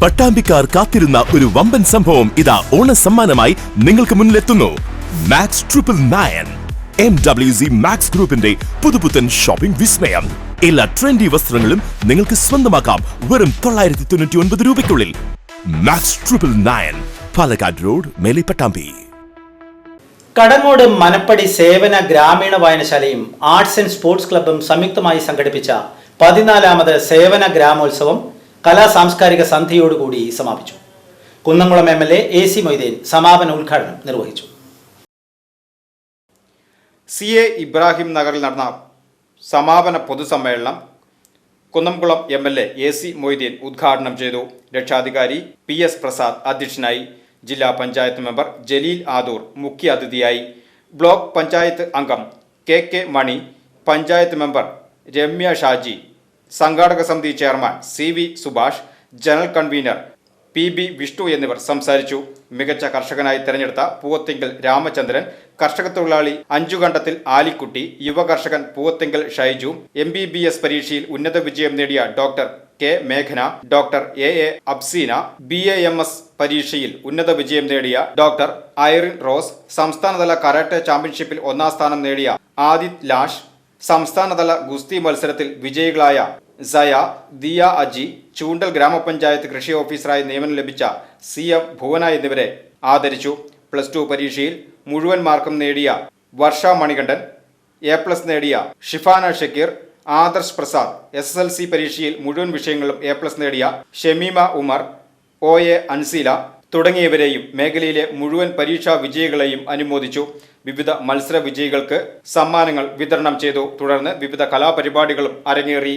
പട്ടാമ്പിക്കാർ കാത്തിരുന്ന ഒരു വമ്പൻ സംഭവം ഇതാ ഓണ സമ്മാനമായി നിങ്ങൾക്ക് മുന്നിലെത്തുന്നു. Max triple nine M W C Max ഗ്രൂപ്പിന്റെ പുതുപുത്തൻ ഷോപ്പിംഗ് വിസ്മയം. എല്ലാ ട്രെൻഡി വസ്ത്രങ്ങളും നിങ്ങൾക്ക് സ്വന്തമാക്കാം വെറും തൊള്ളായിരത്തി തൊണ്ണൂറ്റി ഒൻപത് രൂപയ്ക്കുള്ളിൽ. Max triple nine Palakkad road Mele Pattambi. Kadangode Manappadi സേവന ഗ്രാമീണ വായനശാലയും ആർട്സ് ആൻഡ് സ്പോർട്സ് ക്ലബും സംയുക്തമായി സംഘടിപ്പിച്ച പതിനാലാമത് സേവന ഗ്രാമോത്സവം കലാ സാംസ്കാരിക സന്ധ്യയോടുകൂടി സമാപിച്ചു. Kunnamkulam M L A C Moideen സമാപന ഉദ്ഘാടനം നിർവഹിച്ചു. സി എ ഇബ്രാഹിം നഗറിൽ നടന്ന സമാപന പൊതുസമ്മേളനം Kunnamkulam M L A A C Moideen ഉദ്ഘാടനം ചെയ്തു. രക്ഷാധികാരി പി എസ് പ്രസാദ് അധ്യക്ഷനായി ജില്ലാ പഞ്ചായത്ത് മെമ്പർ ജലീൽ ആദൂർ മുഖ്യ അതിഥിയായി. ബ്ലോക്ക് പഞ്ചായത്ത് അംഗം K K Mani panchayat member Ramya Shaji സംഘാടക സമിതി chairman C V Subhash general convener P B Vishnu എന്നിവർ സംസാരിച്ചു. മികച്ച കർഷകനായി തെരഞ്ഞെടുത്ത പൂവത്തിങ്കൽ രാമചന്ദ്രൻ കർഷക തൊഴിലാളി അഞ്ചുകണ്ടത്തിൽ ആലിക്കുട്ടി യുവ കർഷകൻ Poovathinkal Shaiju M B B S പരീക്ഷയിൽ ഉന്നത വിജയം നേടിയ doctor K മേഘന doctor A A Absina B A M S പരീക്ഷയിൽ ഉന്നത വിജയം നേടിയ ഡോക്ടർ ഐറിൻ റോസ് സംസ്ഥാനതല കരാട്ടെ ചാമ്പ്യൻഷിപ്പിൽ ഒന്നാം സ്ഥാനം നേടിയ ആദിത് ലാഷ് സംസ്ഥാനതല ഗുസ്തി മത്സരത്തിൽ വിജയികളായ സയ ദിയ അജി ചൂണ്ടൽ ഗ്രാമപഞ്ചായത്ത് കൃഷി ഓഫീസറായി നിയമനം ലഭിച്ച സി എം ഭുവന എന്നിവരെ ആദരിച്ചു. പ്ലസ് ടു പരീക്ഷയിൽ മുഴുവൻ മാർക്കും നേടിയ വർഷ മണികണ്ഠൻ എ പ്ലസ് നേടിയ Shifana Shakeer Adarsh Prasad S S L C പരീക്ഷയിൽ മുഴുവൻ വിഷയങ്ങളും എ പ്ലസ് നേടിയ ഷമീമ ഉമർ ഒ എ അൻസീല തുടങ്ങിയവരെയും മേഖലയിലെ മുഴുവൻ പരീക്ഷാ വിജയികളെയും അനുമോദിച്ചു. വിവിധ മത്സര വിജയികൾക്ക് സമ്മാനങ്ങൾ വിതരണം ചെയ്തു. തുടർന്ന് വിവിധ കലാപരിപാടികളും അരങ്ങേറി.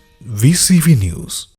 VCV News.